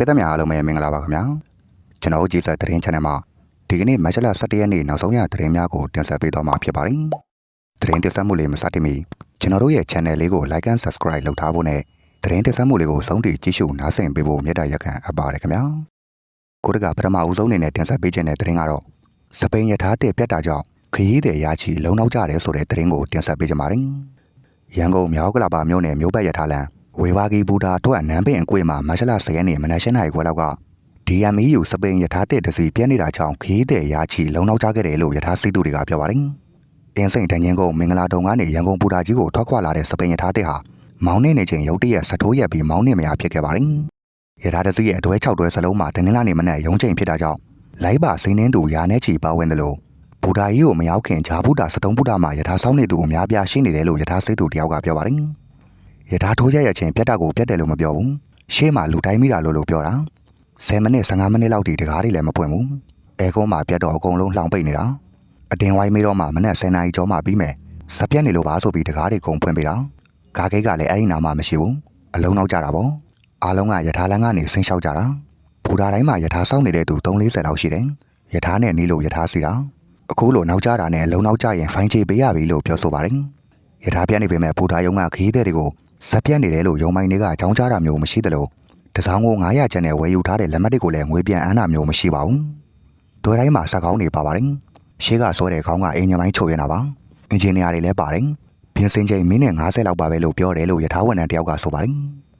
သတင်းပေးသမျှအားလုံးပဲမင်္ဂလာပါခင်ဗျာကျွန်တော်တို့ကြည်ဆက်သတင်း channel မှာဒီကနေ့မတ်လ17ရက်နေ့နောက်ဆုံးရသတင်းများကိုတင်ဆက်ပေးသွားမှာဖြစ်ပါတယ်သတင်းတင်ဆက်မှုလေးမစတင်မီကျွန်တော်တို့ရဲ့ channel လေးကို like and subscribe လုပ်ထားဖို့နဲ့သတင်းတင်ဆက်မှုလေးကိုဆုံးထိကြည့်ရှုနားဆင်ပေးဖို့မေတ္တာရက်ခံအပ်ပါတယ်ခင်ဗျာကိုတကပထမဦးဆုံးအနေနဲ့တင်ဆက်ပေးခြင်းတဲ့သတင်းကတော့စပိန်ရထားတဲ့ပြတ်တာကြောင့်ခရီးသည်ရချီလုံနောက်ကြတယ်ဆိုတဲ့သတင်းကိုတင်ဆက်ပေးကြပါမယ်ရန်ကုန်မြောက်ကလာပါမြို့နယ်မြို့ပတ်ရထားလမ်း ဝေဘာဂီဘူတာအတွက်နန်းပင်အကွေမှာမတ်လ10ရက်နေ့မနက်၈နာရီခွဲလောက်က DMEU စပိန်ယထာတဲ့တစီပြက်နေတာကြောင့်ခီးတဲ့ရာချီလုံနောက်ကြခဲ့တယ်လို့ယထာစီသူတွေကပြောပါတယ်။အင်းစိန်တန်ငင်းကုန်းမင်္ဂလာတုံကနေရန်ကုန်ပူတာကြီးကိုထွက်ခွာလာတဲ့စပိန်ယထာတဲ့ဟာမောင်းနေနေချိန်ရုတ်တရက်စထိုးရက်ပြီးမောင်းနေမရဖြစ်ခဲ့ပါတယ်။ယထာတစီရဲ့အတွဲ6တွဲစလုံးမှာတနင်္လာနေ့မနက်ရုံးချိန်ဖြစ်တာကြောင့်လိုက်ပါစိန်းနှင်းသူရာနဲ့ချီပါဝင်တယ်လို့ဘူတာကြီးကိုမရောက်ခင်ဂျာဘူတာ73ဘူတာမှာယထာဆောင်နေသူအများပြားရှိနေတယ်လို့ယထာစိတ်သူတယောက်ကပြောပါတယ်။ ယထာထိုးရက်ရဲ့ချင်းပြတ်တာကိုပြတ်တယ်လို့မပြောဘူး။ရှေ့မှာလူတိုင်းမိတာလို့လို့ပြောတာ။10မိနစ်15မိနစ်လောက်ဒီတကားတွေလည်းမပွင့်ဘူးအဲကုန်းမှာပြတ်တော့အကုန်လုံးလှောင်ပိတ်နေတာအတင်ဝိုင်းမေးတော့မှမနက်10နာရီကျော်မှပြီးမယ်စပြက်နေလို့ပါဆိုပြီးတကားတွေကုန်ပွင့်ပေးတာကားဂိတ်ကလည်းအဲ့ဒီနာမှမရှိဘူးအလုံးနောက်ကြတာပေါ့အားလုံးကယထာလန်းကနေဆင်းလျှောက်ကြတာဘူတာတိုင်းမှာယထာစောင့်နေတဲ့သူ340လောက်ရှိတယ်ယထာနဲ့နီးလို့ယထာစီတာအခုလိုနောက်ကြတာနဲ့အလုံးနောက်ကြရင်ဖိုင်းချေပေးရပြီလို့ပြောဆိုပါတယ်ယထာပြတ်နေပေမဲ့ဘူတာယုံကခီးတဲ့တွေကို စပြက်နေတယ်လို့ယုံမိုင်းတွေကအကြောင်းကြားတာမျိုးမရှိသလိုတစောင်းကို900ကျန်နဲ့ဝယ်ယူထားတဲ့လက်မှတ်တွေကိုလည်းငွေပြန်အမ်းတာမျိုးမရှိပါဘူး။ဒွဲတိုင်းမှာစက်ကောင်းတွေပါပါတယ်။ရှေးကစောတဲ့ခေါင်းကအင်ဂျင်ပိုင်းချုပ်ရနေတာပါ။အင်ဂျင်နီယာတွေလည်းပါတယ်။ပြင်ဆင်ချိန်မိနစ်50လောက်ပါပဲလို့ပြောတယ်လို့ယထာဝန်ထမ်းတယောက်ကဆိုပါတယ်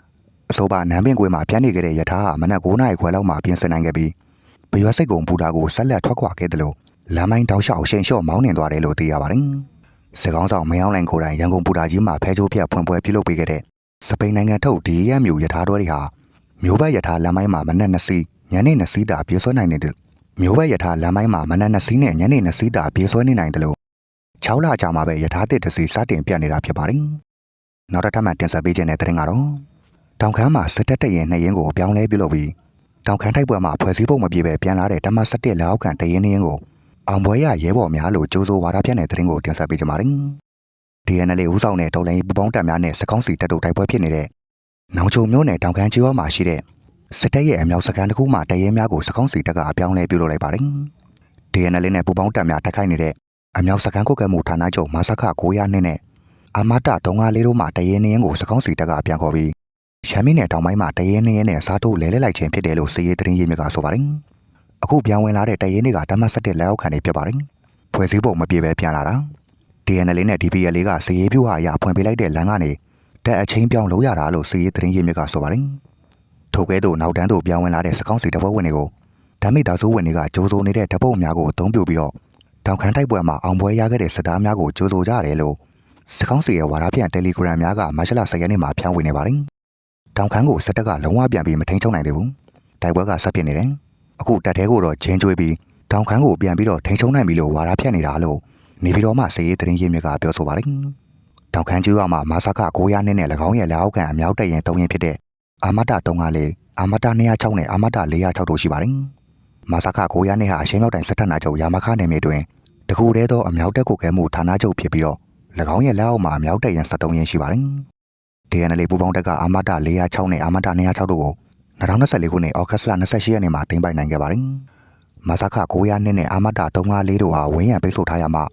။အဆိုပါနန်းပင်ကွေးမှာပြန်နေခဲ့တဲ့ယထာဟာမနက်9နာရီခွဲလောက်မှပြင်ဆင်နိုင်ခဲ့ပြီးဘရွက်စိတ်ကုံပူတာကိုဆက်လက်ထွက်ခွာခဲ့တယ်လို့လမ်းမိုင်းတောက်လျှောက်ရှင်လျှော့မောင်းနှင်သွားတယ်လို့သိရပါတယ်။ စကောင်းဆောင်မယောင်းလိုင်ကိုယ်တိုင်ရန်ကုန်ပူတာကြီးမှာဖဲချိုးပြတ်ဖွင့်ပွဲပြုလုပ်ပေးခဲ့တဲ့စပိန်နိုင်ငံထုတ်ဒီရက်မျိုးယထာတွဲတွေဟာမျိုးဘက်ယထာလမ်းမိုင်းမှာမနက်2စီးညနေ2စီးသာပြေးဆွဲနိုင်တဲ့မျိုးဘက်ယထာလမ်းမိုင်းမှာမနက်2စီးနဲ့ညနေ2စီးသာပြေးဆွဲနေနိုင်တယ်လို့6လကြာမှာပဲယထာတစ်တစ်စီးစတင်ပြတ်နေတာဖြစ်ပါတယ်။နောက်တစ်ထပ်မှတင်ဆက်ပေးခြင်းတဲ့တဲ့ရင်ကတော့တောင်ခမ်းမှာစစ်တပ်တရင်နှစ်ရင်ကိုပြောင်းလဲပြုလုပ်ပြီးတောင်ခမ်းတိုက်ပွဲမှာဖွဲ့စည်းပုံမပြေပဲပြန်လာတဲ့တမတ်17လက်အောက်ခံတရင်နှစ်ရင်ကို အောင်ပွဲရရဲဘော်များလို့ကြိုးစိုးဝါဒပြတဲ့တဲ့ရင်ကိုတင်ဆက်ပေးကြပါမယ်။ DNL ဦးဆောင်တဲ့တော်လိုင်းပူပေါင်းတပ်များနဲ့စကောင်းစီတပ်တို့တိုက်ပွဲဖြစ်နေတဲ့နောင်ချုံမျိုးနယ်တောင်ခမ်းကျေးရွာမှာရှိတဲ့စစ်တပ်ရဲ့အမြောက်စကန်တစ်ခုမှတရဲများကိုစကောင်းစီတပ်ကအပြောင်းလဲပြုလုပ်လိုက်ပါတယ်။ DNL နဲ့ပူပေါင်းတပ်များတိုက်ခိုက်နေတဲ့အမြောက်စကန်ကုတ်ကဲမှုဌာနချုပ်မဆခ900နှစ်နဲ့အမတ354တို့မှတရဲနေရင်ကိုစကောင်းစီတပ်ကအပြန်ခေါ်ပြီးရှမ်းမင်းနယ်တောင်ပိုင်းမှာတရဲနေရင်နဲ့စားထိုးလဲလဲလိုက်ခြင်းဖြစ်တယ်လို့စီရေးသတင်းရေးမြစ်ကဆိုပါတယ်။ အခုပြောင်းဝင်လာတဲ့တရဲနေကတမတ်17လက်အောက်ခံနေဖြစ်ပါတယ်။ဖွဲ့စည်းပုံမပြေပဲပြန်လာတာ DNL နဲ့ DPL ကစီရေးပြူဟာအရဖွင့်ပေးလိုက်တဲ့လမ်းကနေတက်အချင်းပြောင်းလို့ရတာလို့စီရေးသတင်းရေးမြစ်ကဆိုပါတယ်။ထို့ကဲ့သို့နောက်တန်းသို့ပြောင်းဝင်လာတဲ့စကောင်းစီတပွဲဝင်တွေကိုဓာမိသားစုဝင်တွေကကြိုးစိုးနေတဲ့တပုတ်များကိုအသုံးပြုပြီးတော့တောင်ခမ်းတိုက်ပွဲမှာအောင်ပွဲရခဲ့တဲ့စစ်သားများကိုကြိုးစိုးကြရတယ်လို့စကောင်းစီရဲ့ဝါဒပြန်တယ်လီဂရမ်များကမတ်လ10ရက်နေ့မှာဖြန့်ဝေနေပါတယ်။တောင်ခမ်းကိုစစ်တပ်ကလုံးဝပြန်ပြီးမထိန်ချုံနိုင်သေးဘူး။တိုက်ပွဲကဆက်ဖြစ်နေတယ်။ အခုတပ်သေးကိုတော့ချင်းကျွေးပြီးတောင်ခမ်းကိုပြန်ပြီးတော့ထိန်ချုံနိုင်ပြီလို့ဝါဒဖြန့်နေတာလို့နေပြည်တော်မှာစီရေးသတင်းရေးမြစ်ကပြောဆိုပါတယ်။တောင်ခမ်းကျွေးကမှာမာဆခ900နှစ်နဲ့၎င်းရဲ့လက်အောက်ခံအမြောက်တက်ရင်၃ရင်ဖြစ်တဲ့အာမတ354အာမတ206နဲ့အာမတ406တို့ရှိပါတယ်။မာဆခ900နှစ်ဟာအရှင်းမြောက်တိုင်စစ်တပ်နာချုပ်ရာမခနယ်မြေတွင်တကူတည်းသောအမြောက်တက်ကိုကဲမှုဌာနချုပ်ဖြစ်ပြီးတော့၎င်းရဲ့လက်အောက်မှာအမြောက်တက်ရင်73ရင်ရှိပါတယ်။ DNL ပူပေါင်းတပ်ကအာမတ406နဲ့အာမတ206တို့ကို 2024ခုနှစ်ဩဂတ်စ်လ28ရက်နေ့မှာတင်ပိုင်နိုင်ခဲ့ပါတယ်။မာဆခ900နှစ်နဲ့အာမတ354တို့ဟာဝင်းရံပိတ်ဆို့ထားရမှာ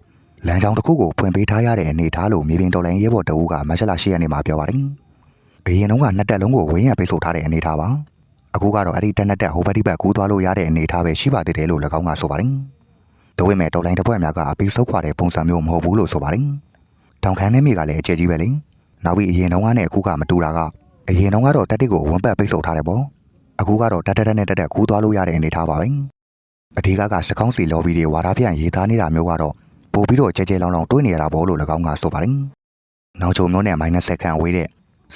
လမ်းကြောင်းတစ်ခုကိုဖွင့်ပေးထားရတဲ့အနေအထားလို့မြေပြင်တော်လိုင်းရဲဘော်တအူးကမတ်လ10ရက်နေ့မှာပြောပါတယ်။ဘီရင်တုံးကနှစ်တက်လုံးကိုဝင်းရံပိတ်ဆို့ထားတဲ့အနေအထားပါ။အခုကတော့အဲ့ဒီတက်နှစ်တက်ဟိုဘက်ဒီဘက်ကူးသွားလို့ရတဲ့အနေအထားပဲရှိပါသေးတယ်လို့၎င်းကဆိုပါတယ်။ဒါပေမဲ့တော်လိုင်းတစ်ဖွဲ့များကအပိဆုတ်ခွာတဲ့ပုံစံမျိုးမဟုတ်ဘူးလို့ဆိုပါတယ်။တောင်ခမ်းနဲ့မြေကလည်းအကျယ်ကြီးပဲလေ။နောက်ပြီးအရင်တုန်းကနဲ့အခုကမတူတာက အရင်တုန်းကတော့တက်တစ်ကိုဝန်းပတ်ပိတ်ဆို့ထားတယ်ပေါ့။အခုကတော့တက်တက်တက်နဲ့တက်တက်ကူးသွားလို့ရတဲ့အနေအထားပါပဲ။အဓိကကစကောင်းစီလော်ဘီတွေဝါဒပြန်ရေးသားနေတာမျိုးကတော့ပို့ပြီးတော့ကြဲကြဲလောင်လောင်တွေးနေရတာပေါ့လို့၎င်းကဆိုပါတယ်။နောက်ချုံမျိုးနဲ့မိုင်းနက်ဆက်ခန့်ဝေးတဲ့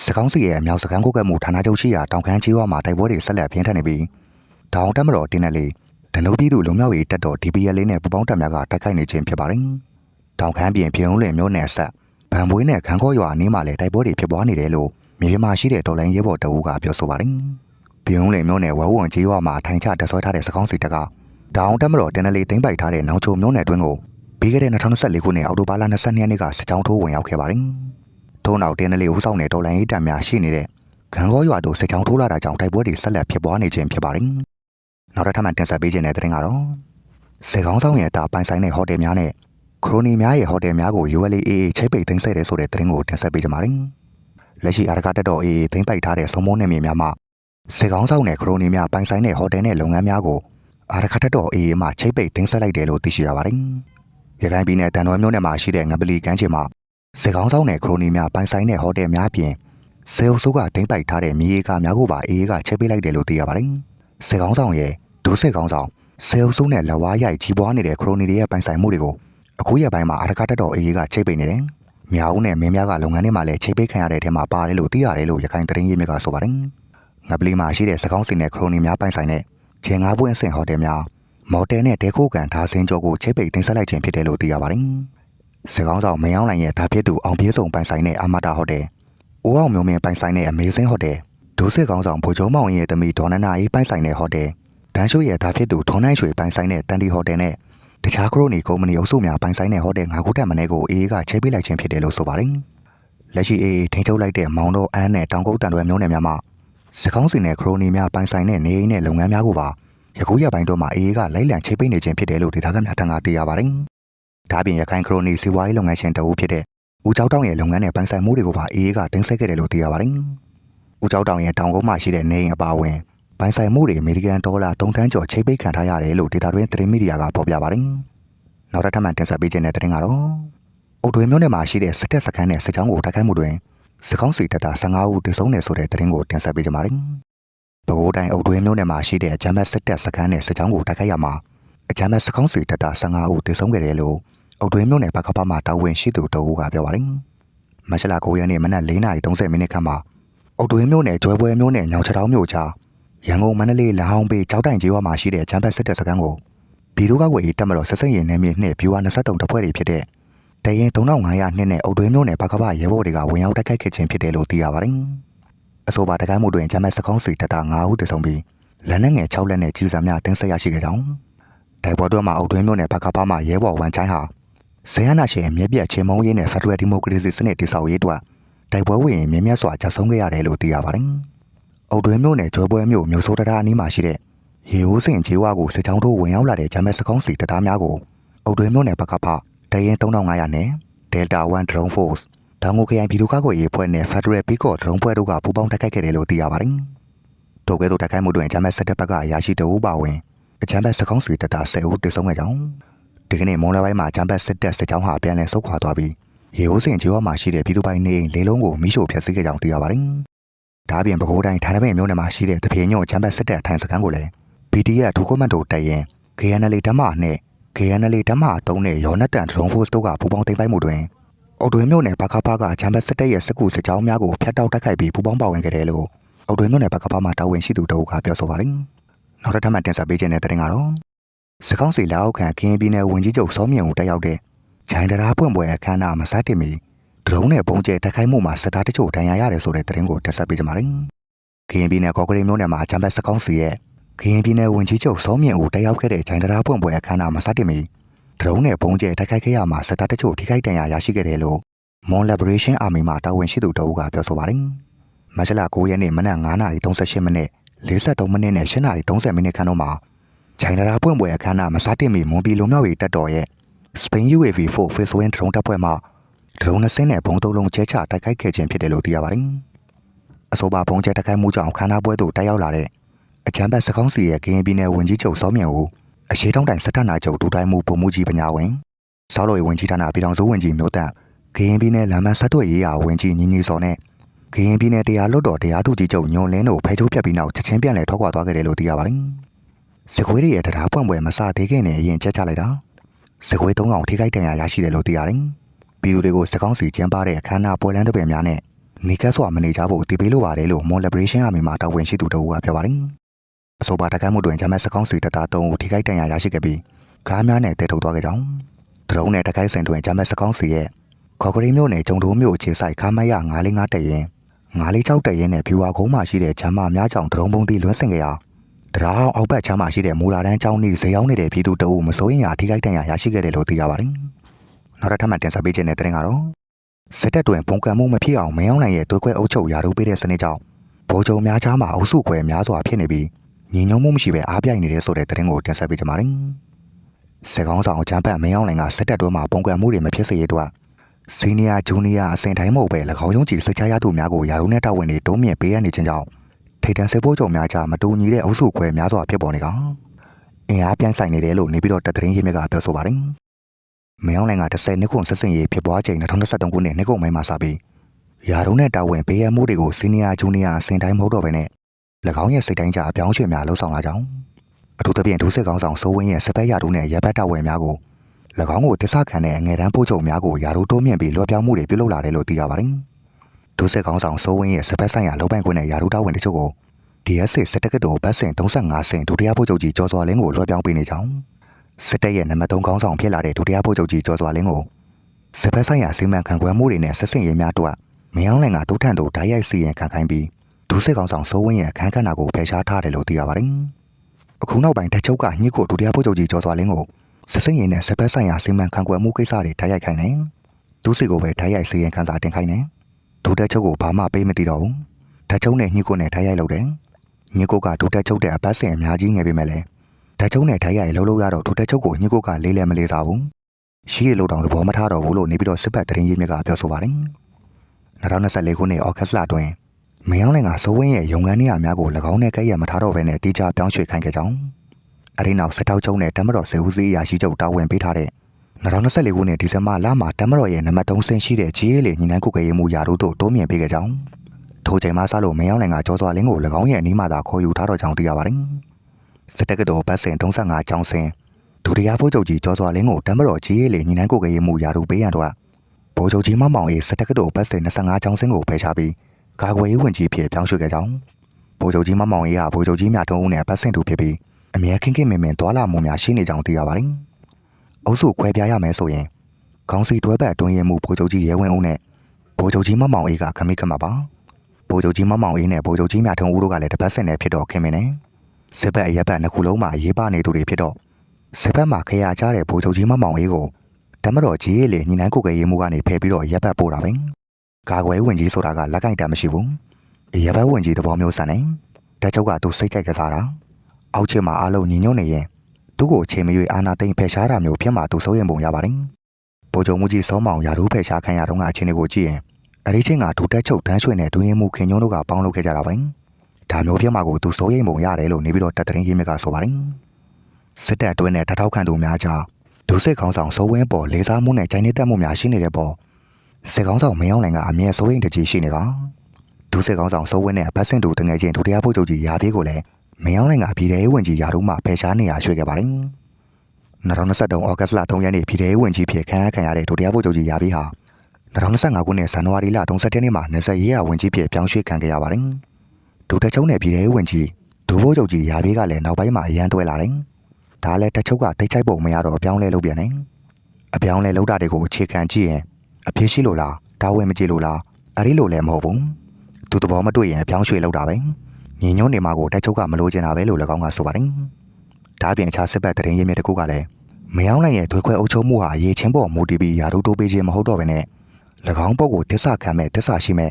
စကောင်းစီရဲ့အမြောက်စကန်းကုတ်ကဲမှုဌာနချုပ်ရှိရာတောင်ခမ်းချေးဝါမှာတိုက်ပွဲတွေဆက်လက်ပြင်းထန်နေပြီးတောင်တက်မတော်တင်းနဲ့လေဒနိုးပြည်သူလုံမြောက်ရေးတက်တော် DPL နဲ့ပူပေါင်းတပ်များကတိုက်ခိုက်နေခြင်းဖြစ်ပါတယ်။တောင်ခမ်းပြင်ပြင်ဦးလင်မျိုးနယ်ဆက်ဗန်ဘွေးနဲ့ခန်းခေါ်ရွာအနီးမှာလည်းတိုက်ပွဲတွေဖြစ်ပွားနေတယ်လို့ မြေပြင်မှာရှိတဲ့တော်လိုင်းရဲဘော်တအူးကပြောဆိုပါတယ်။ပြင်ဦးလင်မျိုးနယ်ဝဲဝွန်ချေးဝါမှာထိုင်ချတက်ဆွဲထားတဲ့စကောင်းစီတက်ကတောင်တက်မတော်တင်းနဲ့လေသိမ့်ပိုက်ထားတဲ့နောင်ချုံမျိုးနယ်တွင်းကိုပြီးခဲ့တဲ့2024ခုနှစ်အောက်တိုဘာလ22ရက်နေ့ကစစ်ကြောင်းထိုးဝင်ရောက်ခဲ့ပါတယ်။ထို့နောက်တင်းနလီဦးဆောင်တဲ့တော်လိုင်းရေးတံများရှိနေတဲ့ခဂန်ကောရွာသို့စစ်ကြောင်းထိုးလာတာကြောင့်တိုက်ပွဲတွေဆက်လက်ဖြစ်ပွားနေခြင်းဖြစ်ပါတယ်။နောက်တစ်ထပ်မှတင်ဆက်ပေးခြင်းတဲ့တဲ့ရင်ကတော့စေကောင်းဆောင်ရဲ့တာပိုင်ဆိုင်တဲ့ဟိုတယ်များနဲ့ခရိုနီများရဲ့ဟိုတယ်များကို ULA ချိတ်ပိတ်သိမ်းဆည်းတယ်ဆိုတဲ့တဲ့ရင်ကိုတင်ဆက်ပေးကြပါမယ်။ လက်ရှိအာရကတက်တော် AA သိမ်းပိုက်ထားတဲ့စုံမိုးနယ်မြေများမှာစေကောင်းဆောင်တဲ့ခရိုနီများပိုင်ဆိုင်တဲ့ဟိုတယ်နဲ့လုပ်ငန်းများကိုအာရကတက်တော် AA မှချိတ်ပိတ်သိမ်းဆည်းလိုက်တယ်လို့သိရှိရပါတယ်။ရခိုင်ပြည်နယ်တန်တော်မြို့နယ်မှာရှိတဲ့ငပလီကမ်းခြေမှာစေကောင်းဆောင်တဲ့ခရိုနီများပိုင်ဆိုင်တဲ့ဟိုတယ်များပြင်စေအုပ်စုကသိမ်းပိုက်ထားတဲ့မြေဧကများကိုပါအေးကချိတ်ပေးလိုက်တယ်လို့သိရပါတယ်။စေကောင်းဆောင်ရဲ့ဒုစေကောင်းဆောင်စေအုပ်စုနဲ့လက်ဝါးရိုက်ကြီးပွားနေတဲ့ခရိုနီတွေရဲ့ပိုင်ဆိုင်မှုတွေကိုအခုရက်ပိုင်းမှာအရကတက်တော်အေးကချိတ်ပေးနေတယ်။ မြောက်နဲ့မင်းများကလုပ်ငန်းတွေမှာလည်းချိတ်ပေးခံရတဲ့ထဲမှာပါတယ်လို့သိရတယ်လို့ရခိုင်သတင်းရေးမြစ်ကဆိုပါတယ်။ငပလီမှာရှိတဲ့စကောင်းစင်နဲ့ခရိုနီများပိုင်ဆိုင်တဲ့ခြေငါးပွင့်အဆင့်ဟိုတယ်များမော်တယ်နဲ့ဒေခိုကန်ဓာစင်းကျော်ကိုချိတ်ပိတ်တင်ဆက်လိုက်ခြင်းဖြစ်တယ်လို့သိရပါတယ်။စကောင်းဆောင်မင်းအောင်လိုင်ရဲ့ဓာဖြစ်သူအောင်ပြေးစုံပိုင်ဆိုင်တဲ့အမတာဟိုတယ်။ဦးအောင်မျိုးမင်းပိုင်ဆိုင်တဲ့အမေစင်းဟိုတယ်။ဒိုးစစ်ကောင်းဆောင်ဗိုလ်ချုပ်မောင်ရဲ့သမီးဒေါ်နနာအေးပိုင်ဆိုင်တဲ့ဟိုတယ်။တန်းရှိုးရဲ့ဓာဖြစ်သူထုံနိုင်ရွှေပိုင်ဆိုင်တဲ့တန်တီဟိုတယ်နဲ့ တခြားခရိုနီကုမ္ပဏီအုပ်စုများပိုင်ဆိုင်တဲ့ဟိုတယ်ငါးခုတက်မနေကိုအေးကချိတ်ပိတ်လိုက်ခြင်းဖြစ်တယ်လို့ဆိုပါတယ်။လက်ရှိအေးထိန်းချုပ်လိုက်တဲ့မောင်တို့အန်းနဲ့တောင်ကုတ်တန်တွဲမျိုးနယ်များမှာစကောင်းစင်နဲ့ခရိုနီများပိုင်ဆိုင်တဲ့နေအိမ်နဲ့လုပ်ငန်းများကိုပါယခုရက်ပိုင်းတော့မှအေးကလိုက်လံချိတ်ပိတ်နေခြင်းဖြစ်တယ်လို့ဒေသခံများထံကသိရပါတယ်။ဒါပြင်ရခိုင်ခရိုနီစီဝါရေးလုပ်ငန်းရှင်တအုပ်ဖြစ်တဲ့ဦးကျောက်တောင်ရဲ့လုပ်ငန်းနဲ့ပိုင်ဆိုင်မှုတွေကိုပါအေးကတင်ဆက်ခဲ့တယ်လို့သိရပါတယ်။ဦးကျောက်တောင်ရဲ့တောင်ကုန်းမှာရှိတဲ့နေအိမ်အပါအဝင် ပိုင်ဆိုင်မှုတွေအမေရိကန်ဒေါ်လာ3သန်းကျော်ချိတ်ပိတ်ခံထားရတယ်လို့ဒေတာတွင်သတင်းမီဒီယာကဖော်ပြပါတယ်။နောက်တစ်ထပ်မှတင်ဆက်ပေးခြင်းတဲ့သတင်းကတော့အုတ်တွင်မြို့နယ်မှာရှိတဲ့စစ်တပ်စခန်းနဲ့စစ်ကြောင်းကိုတိုက်ခိုက်မှုတွင်စကောင်းစီတပ်သား15ဦးသေဆုံးတယ်ဆိုတဲ့သတင်းကိုတင်ဆက်ပေးကြပါမယ်။ပဲခူးတိုင်းအုတ်တွင်မြို့နယ်မှာရှိတဲ့အကြမ်းဖက်စစ်တပ်စခန်းနဲ့စစ်ကြောင်းကိုတိုက်ခိုက်ရမှာအကြမ်းဖက်စကောင်းစီတပ်သား15ဦးသေဆုံးခဲ့တယ်လို့အုတ်တွင်မြို့နယ်ဘက်ကပမှာတာဝန်ရှိသူတအုပ်ကပြောပါတယ်။မတ်လ9ရက်နေ့မနက်4:30မိနစ်ခန့်မှာအုတ်တွင်မြို့နယ်ကျွဲပွဲမြို့နယ်ညောင်ချတောင်းမြို့ကြား ရန်ကုန်မန္တလေးလမ်းဟောင်းပေးကြောက်တိုင်ကျေးရွာမှာရှိတဲ့ချမ်းဘတ်စစ်တပ်စခန်းကိုပြည်သူ့ကောက်ွယ်ရေးတပ်မတော်ဆက်စပ်ရင်နယ်မြေနှင့်ဗျူဟာ23တပ်ဖွဲ့တွေဖြစ်တဲ့တရင်3500နှစ်နဲ့အုတ်တွင်းမြို့နယ်ဘကပရဲဘော်တွေကဝင်ရောက်တိုက်ခိုက်ခဲ့ခြင်းဖြစ်တယ်လို့သိရပါတယ်။အဆိုပါတကိုင်းမှုတွင်ချမ်းဘတ်စကောင်းစီတပ်သား9ဦးသေဆုံးပြီးလက်နက်ငယ်6လက်နဲ့ကြီးစံများတင်းဆက်ရရှိခဲ့ကြောင်းတိုက်ပွဲတွင်းမှာအုတ်တွင်းမြို့နယ်ဘကပမှရဲဘော်ဝန်ချိုင်းဟာဇယနာရှင်မြက်ပြတ်ချင်းမုံရင်းနဲ့ဖက်ဒရယ်ဒီမိုကရေစီစနစ်တည်ဆောက်ရေးအတွက်တိုက်ပွဲဝင်မြင်းမြတ်စွာကြဆုံးခဲ့ရတယ်လို့သိရပါတယ်။ အုတ်တွင်းမြို့နယ်ကျွဲပွဲမြို့မြို့စိုးတရာအနီးမှာရှိတဲ့ရေဟိုးစင်ချေဝါကိုစစ်ကြောင်းတို့ဝင်ရောက်လာတဲ့ဂျမက်စကောင်းစီတပ်သားများကိုအုတ်တွင်းမြို့နယ်ဘက်ကဖတရင်3500နဲ့ Delta 1 Drone Force တောင်ကိုခရိုင်ပြည်သူ့ကာကွယ်ရေးဖွဲ့နဲ့ Federal Peacock Drone ဖွဲ့တို့ကပူးပေါင်းတိုက်ခိုက်ခဲ့တယ်လို့သိရပါတယ်။တိုကဲတို့တိုက်ခိုက်မှုတွင်ဂျမက်စစ်တပ်ဘက်ကအရာရှိတအုပ်ပါဝင်အချမ်းဘက်စကောင်းစီတပ်သား10ဦးသေဆုံးခဲ့ကြောင်းဒီကနေ့မွန်လပိုင်းမှာဂျမ်ဘက်စစ်တပ်စစ်ကြောင်းဟာပြန်လည်ဆုတ်ခွာသွားပြီးရေဟိုးစင်ကျေးရွာမှာရှိတဲ့ပြည်သူပိုင်နေအိမ်လေးလုံးကိုမိရှို့ဖျက်ဆီးခဲ့ကြောင်းသိရပါတယ်။ ဒါအပြင်ပဲခူးတိုင်းထိုင်တပင်မြို့နယ်မှာရှိတဲ့တပြေညွန့်ဂျမ်ဘက်စစ်တပ်ထိုင်စခန်းကိုလည်း BDF ဒုကွန်မန်တိုတိုက်ရင် KNL ဓမ္မနဲ့ KNL ဓမ္မ3နဲ့ရောနက်တန်ဒရုန်းဖိုးစ်တို့ကပူးပေါင်းသိမ်းပိုက်မှုတွင်အော်တွင်မြို့နယ်ဘကဖကဂျမ်ဘက်စစ်တပ်ရဲ့စစ်ကူစစ်ကြောင်းများကိုဖျက်တောက်တိုက်ခိုက်ပြီးပူးပေါင်းပါဝင်ခဲ့တယ်လို့အော်တွင်မြို့နယ်ဘကဖမှတာဝန်ရှိသူတို့ကပြောဆိုပါတယ်။နောက်တစ်ထပ်မှတင်ဆက်ပေးခြင်းတဲ့တဲ့တင်ကတော့စကောင်းစီလက်အောက်ခံခင်းပြည်နယ်ဝင်ကြီးချုပ်စောမြင့်ဦးတက်ရောက်တဲ့ဂျိုင်းတရာပွင့်ပွဲအခမ်းအနားမစတင်မီ ဒရုန်းနဲ့ပုံကျဲတိုက်ခိုက်မှုမှာစစ်သားတချို့ဒဏ်ရာရတယ်ဆိုတဲ့သတင်းကိုတင်ဆက်ပေးကြပါမယ်။ခင်းပြည်နယ်ကော့ကရိတ်မြို့နယ်မှာဂျမ်ဘက်စကောင်းစီရဲ့ခင်းပြည်နယ်ဝင်ကြီးချုပ်စောမြင့်ဦးတက်ရောက်ခဲ့တဲ့ဂျိုင်းတရာပွင့်ပွဲအခမ်းအနားမစတင်မီဒရုန်းနဲ့ပုံကျဲတိုက်ခိုက်ခဲ့ရမှာစစ်သားတချို့ထိခိုက်ဒဏ်ရာရရှိခဲ့တယ်လို့ Mon Liberation Army မှတာဝန်ရှိသူတအုပ်ကပြောဆိုပါတယ်။မတ်လ9ရက်နေ့မနက်9:38မိနစ်43မိနစ်နဲ့8:30မိနစ်ခန့်တို့မှာဂျိုင်းနာပွင့်ပွဲအခမ်းအနားမစားတင်မီမွန်ပြည်လုံမြောက်ရေးတပ်တော်ရဲ့ Spain UAV 4 Phase 1 drone တပ်ဖွဲ့မှ drone နှစ်စင်းနဲ့ဘုံသုံးလုံးကျဲချတိုက်ခိုက်ခဲ့ခြင်းဖြစ်တယ်လို့သိရပါတယ်။အဆိုပါဘုံကျဲတိုက်ခိုက်မှုကြောင့်ခန္ဓာပွဲသို့တက်ရောက်လာတဲ့အချမ်းဘတ်စကောင်းစီရဲ့ကရင်ပြည်နယ်ဝန်ကြီးချုပ်စောမြင့်ဦးအရှိတောင်းတိုင်စက်တနာချုပ်ဒူတိုင်းမှုပုံမှုကြီးပညာဝင်စောလိုရေးဝန်ကြီးဌာနပြည်ထောင်စုဝန်ကြီးမျိုးတန့်ကရင်ပြည်နယ်လမ်းမဆက်သွယ်ရေးရာဝန်ကြီးညီညီစောနဲ့ကရင်ပြည်နယ်တရားလွတ်တော်တရားသူကြီးချုပ်ညွန်လင်းတို့ဖဲချိုးဖြတ်ပြီးနောက်ချက်ချင်းပြန်လည်ထွက်ခွာသွားခဲ့တယ်လို့သိရပါတယ်။စကွေးတွေရဲ့တရားပွင့်ပွဲမစသေးခင်နဲ့အရင်ချက်ချလိုက်တာစကွေး၃កောင်ထိခိုက်ဒဏ်ရာရရှိတယ်လို့သိရတယ်။ ပြည်သူတွေကိုစကောင်းစီကျင်းပတဲ့အခမ်းအနားပွဲလန်းတပင်များနဲ့နေကက်စွာမနေကြဖို့တည်ပေးလိုပါတယ်လို့ Mon Liberation Army မှာတာဝန်ရှိသူတို့ကပြောပါတယ်။အဆိုပါတကိုင်းမှုတွင်ဂျမတ်စကောင်းစီတပ်သား၃ဦးထိခိုက်ဒဏ်ရာရရှိခဲ့ပြီးကားများနဲ့တဲထုတ်သွားခဲ့ကြောင်းဒရုန်းနဲ့တကိုင်းစင်တွင်ဂျမတ်စကောင်းစီရဲ့ခေါ်ကလေးမျိုးနဲ့ဂျုံတိုးမျိုးအခြေဆိုင်ခါမရ945တက်ရင်946တက်ရင်နဲ့ဖြူဝါကုန်းမှာရှိတဲ့ဂျမ်းမများကြောင့်ဒရုန်းပုံးတီလွှမ်းဆင်ကြရာတရားအောင်အောက်ဘက်ချမ်းမှာရှိတဲ့မူလာတန်းကျောင်းဤဇေယောင်းနေတဲ့ပြည်သူတအုပ်မစိုးရင်ရာထိခိုက်ဒဏ်ရာရရှိခဲ့တယ်လို့သိရပါတယ်။ နောက်တစ်ထပ်မှတင်ဆက်ပေးခြင်းတဲ့တဲ့ကတော့စစ်တပ်တွင်ပုံကံမှုမဖြစ်အောင်မင်းအောင်နိုင်ရဲ့သွေးခွဲအုပ်ချုပ်ရာထူးပေးတဲ့စနစ်ကြောင့်ဘော်ဂျုံများချားမှာအုပ်စုခွဲများစွာဖြစ်နေပြီးညီညွတ်မှုမရှိဘဲအားပြိုင်နေတဲ့ဆိုတဲ့သတင်းကိုတင်ဆက်ပေးကြပါမယ်။စကောင်းဆောင်ချမ်းပတ်မင်းအောင်လိုင်ကစစ်တပ်တွင်းမှာပုံကွယ်မှုတွေမဖြစ်စေရတော့စီနီယာဂျူနီယာအစင်တိုင်းမဟုတ်ပဲ၎င်းယုံကြည်စိတ်ချရသူများကိုယာရုနဲ့တာဝန်တွေတုံးမြင့်ပေးရနေခြင်းကြောင့်ထိတ်တန့်စစ်ဘိုးကြုံများချာမတူညီတဲ့အုပ်စုခွဲများစွာဖြစ်ပေါ်နေကောင်အင်အားပြိုင်ဆိုင်နေတယ်လို့နေပြီးတော့တပ်သတင်းရေးမြစ်ကပြောဆိုပါတယ်။ မင်းအောင်လိုင်က30နှစ်ခွန်ဆက်စင်ရေးဖြစ်ပွားချိန်2023ခုနှစ်နှစ်ကုန်ပိုင်းမှာစပြီးယာရုနဲ့တာဝန်ပေးရမှုတွေကိုစီနီယာဂျူနီယာအစင်တိုင်းမဟုတ်တော့ဘဲနဲ့၎င်းရဲ့စိတ်တိုင်းကြအပြောင်းအရွှေ့များလှုပ်ဆောင်လာကြောင်းအထူးသဖြင့်ဒုစစ်ကောင်းဆောင်စိုးဝင်းရဲ့စပက်ယာတို့နဲ့ရပ်ဘတ်တာဝန်များကို၎င်းကိုတစ္ဆခံတဲ့အငယ်တန်းပို့ချုပ်များကိုယာတို့တိုးမြင့်ပြီးလွှဲပြောင်းမှုတွေပြုလုပ်လာတယ်လို့သိရပါတယ်။ဒုစစ်ကောင်းဆောင်စိုးဝင်းရဲ့စပက်ဆိုင်ရာလုံပိုင်ခွင့်နဲ့ယာတို့တာဝန်တချို့ကို DSC စစ်တက္ကသိုလ်ဘတ်စင်35စင်ဒုတိယပို့ချုပ်ကြီးကျော်စွာလင်းကိုလွှဲပြောင်းပေးနေကြောင်း စစ်တပ်ရဲ့နံပါတ်3ကောင်းဆောင်ဖြစ်လာတဲ့ဒုတိယပို့ချုပ်ကြီးကျော်စွာလင်းကိုစပက်ဆိုင်ရာစီမံခန့်ခွဲမှုတွေနဲ့ဆက်စင်ရေးများတို့မင်းအောင်လှိုင်ကတိုးထန်သူဓာတ်ရိုက်စီရင်ခံခိုင်းပြီးဒုစစ်ကောင်ဆောင်စိုးဝင်းရဲ့အခန်းကဏ္ဍကိုဖယ်ရှားထားတယ်လို့သိရပါတယ်။အခုနောက်ပိုင်းတချုပ်ကညှိကိုဒုတိယပို့ချုပ်ကြီးကျော်စွာလင်းကိုစစ်စင်ရင်နဲ့စပက်ဆိုင်ရာစီမံခန့်ခွဲမှုကိစ္စတွေဓာတ်ရိုက်ခိုင်းတယ်။ဒုစစ်ကိုပဲဓာတ်ရိုက်စီရင်ခံစာတင်ခိုင်းတယ်။ဒုတက်ချုပ်ကိုဘာမှပေးမသိတော့ဘူး။ဓာတ်ချုပ်နဲ့ညှိကိုနဲ့ဓာတ်ရိုက်လုပ်တယ်။ညှိကိုကဒုတက်ချုပ်တဲ့အပတ်စင်အများကြီးငယ်ပေးမယ်လေ။ ဓာတ်ချုပ်နဲ့ဓာတ်ရိုက်လှုပ်လို့ရတော့ဒုတက်ချုပ်ကိုညှိကိုကလေးလည်းမလေးစားဘူး။ရှိရလို့တောင်သဘောမထားတော့ဘူးလို့နေပြီးတော့စစ်ပတ်တရင်ရေးမြစ်ကပြောဆိုပါတယ်။2024ခုနှစ်ဩဂတ်လအတွင်းမင်းအောင်လိုင်ကစိုးဝင်းရဲ့ရုံခန်းနေရာများကို၎င်းနဲ့ကဲ့ရမထားတော့ဘဲနဲ့တီးခြားပြောင်းရွှေ့ခိုင်းခဲ့ကြောင်းအဲဒီနောက်စစ်တောက်ချုံနဲ့တမတော်စေဦးစီးရာရှိချုပ်တာဝန်ပေးထားတဲ့2024ခုနှစ်ဒီဇင်ဘာလမှာတမတော်ရဲ့နံပါတ်3ဆင့်ရှိတဲ့ကြီးလေးညီနိုင်ကုတ်ကရေးမှုယာတို့တို့တိုးမြင့်ပေးခဲ့ကြောင်းထိုချိန်မှစလို့မင်းအောင်လိုင်ကကြောစွာလင်းကို၎င်းရဲ့အနီးမှသာခေါ်ယူထားတော့ကြောင်းသိရပါတယ် စစ်တပ်ကတော့ဘတ်စင်35ကျောင်းစင်ဒုတိယဘိုးချုပ်ကြီးကြောစွာလင်းကိုတမတော်ကြီးလေးညီနိုင်ကုတ်ကရေးမှုယာတို့ပေးရတော့ဘိုးချုပ်ကြီးမမောင်အေးစစ်တပ်ကတော့ဘတ်စင်25ကျောင်းစင်ကိုဖယ်ရှားပြီးကာကွယ်ရေးဝန်ကြီးဖြစ်ပြောင်းရွှေ့ခဲ့ကြောင်းဗိုလ်ချုပ်ကြီးမမောင်အေးကဗိုလ်ချုပ်ကြီးမြတ်တုံးဦးနဲ့ပတ်စင်တူဖြစ်ပြီးအမြဲခင်းခင်းမင်မင်သွာလာမှုများရှိနေကြောင်းသိရပါတယ်။အုပ်စုခွဲပြားရမယ်ဆိုရင်ခေါင်းစီတွဲပတ်အတွင်းရင်မှုဗိုလ်ချုပ်ကြီးရဲဝင်းဦးနဲ့ဗိုလ်ချုပ်ကြီးမမောင်အေးကခမိခတ်မှာပါ။ဗိုလ်ချုပ်ကြီးမမောင်အေးနဲ့ဗိုလ်ချုပ်ကြီးမြတ်တုံးဦးတို့ကလည်းတပတ်စင်နဲ့ဖြစ်တော့ခင်မင်းနဲ့ စစ်ဘက်အရက်ဘက်နှစ်ခုလုံးမှာရေးပနေသူတွေဖြစ်တော့စစ်ဘက်မှာခရကြတဲ့ဗိုလ်ချုပ်ကြီးမမောင်အေးကိုတမတော်ကြီးလေညီနိုင်ကိုကရေးမှုကနေဖယ်ပြီးတော့ရက်ဘက်ပို့တာပဲ။ကာကွယ်ဝင်ကြီးဆိုတာကလက်ကင်တမရှိဘူး။ရဘတ်ဝင်ကြီးသဘောမျိုးဆန်နေ။တက်ချုပ်ကသူစိတ်ကြိုက်ကစားတာ။အောက်ချစ်မှာအားလုံးညီညွတ်နေရင်သူ့ကိုအချိန်မရွေးအာနာသိမ့်ဖယ်ရှားတာမျိုးဖြစ်မှာသူစိုးရင်ပုံရပါတယ်။ဗိုလ်ချုပ်မှုကြီးစောမောင်ရာထူးဖယ်ရှားခံရတော့ကအချိန်တွေကိုကြည့်ရင်အရေးချင်းကဒူတက်ချုပ်တန်းရွှေနဲ့ဒူရင်မှုခင်ညုံတို့ကပေါင်းလုပ်ခဲ့ကြတာပဲ။ ဒါမျိုးဖြစ်မှာကိုသူစိုးရင်ပုံရတယ်လို့နေပြီးတော့တက်တဲ့ရင်းမြစ်ကဆိုပါတယ်။စစ်တပ်အတွင်းနဲ့တထောက်ခံသူများကြားဒုစစ်ခေါင်းဆောင်စိုးဝင်းပေါ်လေးစားမှုနဲ့ဂျိုင်းနေတက်မှုများရှိနေတဲ့ပေါ်စစ်ကောင်းဆောင်မင်းအောင်လိုင်ကအမြဲစိုးရင်တကြီးရှိနေတာဒုစစ်ကောင်းဆောင်စိုးဝင်းနဲ့ဘတ်စင်တူတငယ်ချင်းဒုတိယဖို့ချုပ်ကြီးရာပြေးကိုလည်းမင်းအောင်လိုင်ကပြည်ထောင်ဝင်ကြီးရာတို့မှဖယ်ရှားနေရရွှေ့ခဲ့ပါတယ်2023ဩဂတ်လ3ရက်နေ့ပြည်ထောင်ဝင်ကြီးဖြစ်ခန့်အပ်ခံရတဲ့ဒုတိယဖို့ချုပ်ကြီးရာပြေးဟာ2025ခုနှစ်ဇန်နဝါရီလ31ရက်နေ့မှာ20ရက်ဝင်ကြီးဖြစ်ပြောင်းရွှေ့ခံခဲ့ရပါတယ် ဒုတချုံနဲ့ပြည်ထောင်ဝင်ကြီးဒုဖို့ချုပ်ကြီးရာပြေးကလည်းနောက်ပိုင်းမှာအရန်တွဲလာတယ်ဒါလည်းတချုပ်ကတိတ်ချိုက်ပုံမရတော့အပြောင်းလဲလုပ်ပြန်တယ်အပြောင်းလဲလုပ်တာတွေကိုအခြေခံကြည့်ရင်အဖြစ်ရှိလို့လားဒါဝင်မကြည့်လို့လားအဲ့ဒီလိုလည်းမဟုတ်ဘူးသူသဘောမတွေ့ရင်အပြောင်းရွှေ့လောက်တာပဲညီညွတ်နေမှာကိုတိုက်ချုပ်ကမလို့ကျင်တာပဲလို့၎င်းကဆိုပါတယ်ဒါအပြင်အခြားစစ်ဘက်တရင်ရင်းမြစ်တစ်ခုကလည်းမယောင်းနိုင်ရဲ့သွေးခွဲအုပ်ချုပ်မှုဟာရေချင်းပေါ်မူတည်ပြီးယာတို့တိုးပေးခြင်းမဟုတ်တော့ဘဲနဲ့၎င်းပုဂ္ဂိုလ်တစ္ဆာခံမဲ့တစ္ဆာရှိမဲ့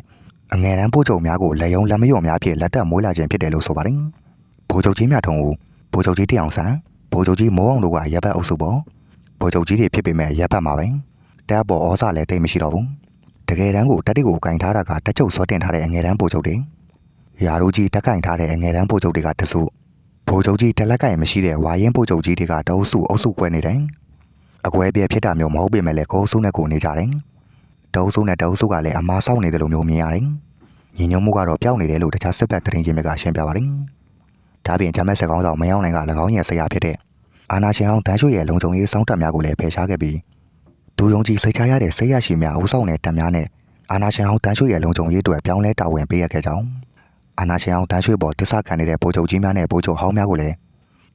အငယ်တန်းပို့ချုပ်များကိုလက်ယုံလက်မယုံများဖြင့်လက်တက်မွေးလာခြင်းဖြစ်တယ်လို့ဆိုပါတယ်ဘိုးချုပ်ကြီးမြတ်ထုံဦးဘိုးချုပ်ကြီးတယောင်ဆန်းဘိုးချုပ်ကြီးမိုးအောင်တို့ကရပ်ဘက်အုပ်စုပေါ်ဘိုးချုပ်ကြီးတွေဖြစ်ပေမဲ့ရပ်ဘက်မှာပဲတပ်ပေါ်ဩဇာလည်းတိတ်မရှိတော့ဘူးတကယ်တမ်းကိုတက်တိကိုကင်ထားတာကတက်ချုပ်စောတင်ထားတဲ့အငယ်တန်းပို့ချုပ်တွေရာတို့ကြီးတက်ကင်ထားတဲ့အငယ်တန်းပို့ချုပ်တွေကတစုဘိုးချုပ်ကြီးတလက်ကင်မရှိတဲ့ဝါရင်ပို့ချုပ်ကြီးတွေကတအုပ်စုအုပ်စုခွဲနေတယ်အကွဲပြဲဖြစ်တာမျိုးမဟုတ်ပေမဲ့လည်းကိုအုပ်စုနဲ့ကိုနေကြတယ် တအုပ်စုနဲ့တအုပ်စုကလည်းအမားဆောက်နေတယ်လို့မျိုးမြင်ရတယ်ညီညွတ်မှုကတော့ပျောက်နေတယ်လို့တခြားစစ်ဘက်တရင်ချင်းတွေကရှင်းပြပါတယ်ဒါပြင်ဂျမက်စကောင်းဆောင်မယောင်းနိုင်က၎င်းရဲ့ဆရာဖြစ်တဲ့အာနာရှင်အောင်တန်းရွှေရဲ့လုံခြုံရေးစောင့်တပ်များကိုလည်းဖယ်ရှားခဲ့ပြီးဒူယုံကြီးစိတ်ချရတဲ့ဆေးရရှိများအုပ်ဆောင်တဲ့တပ်များနဲ့အာနာရှင်အောင်တန်းရွှေရဲ့လုံခြုံရေးအတွက်ပြောင်းလဲတာဝန်ပေးရခဲ့ကြောင်းအာနာရှင်အောင်တန်းရွှေပေါ်တစ္ဆခံနေတဲ့ဗိုလ်ချုပ်ကြီးများနဲ့ဗိုလ်ချုပ်ဟောင်းများကိုလည်း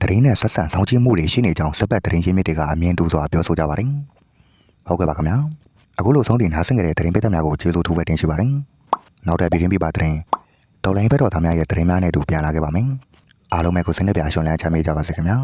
တရင်နဲ့ဆက်ဆံဆောင်ကျဉ်မှုတွေရှိနေကြောင်းစပတ်တရင်ရင်းမြစ်တွေကအမြင်တူစွာပြောဆိုကြပါတယ်ဟုတ်ကဲ့ပါခင်ဗျာ အခုလိုဆုံးတင်နားဆင်ကြတဲ့တရင်ပိတ်သက်များကိုကျေးဇူးထူးပဲတင်ရှိပါတယ်နောက်တဲ့ဗီဒီယိုပြပါတရင်တော်လိုင်းဘက်တော်သားများရဲ့တရင်များနဲ့အတူပြန်လာခဲ့ပါမယ်အားလုံးပဲကိုစိတ်နှပြအရှုံးလန်းချမ်းမြေ့ကြပါစေခင်ဗျာ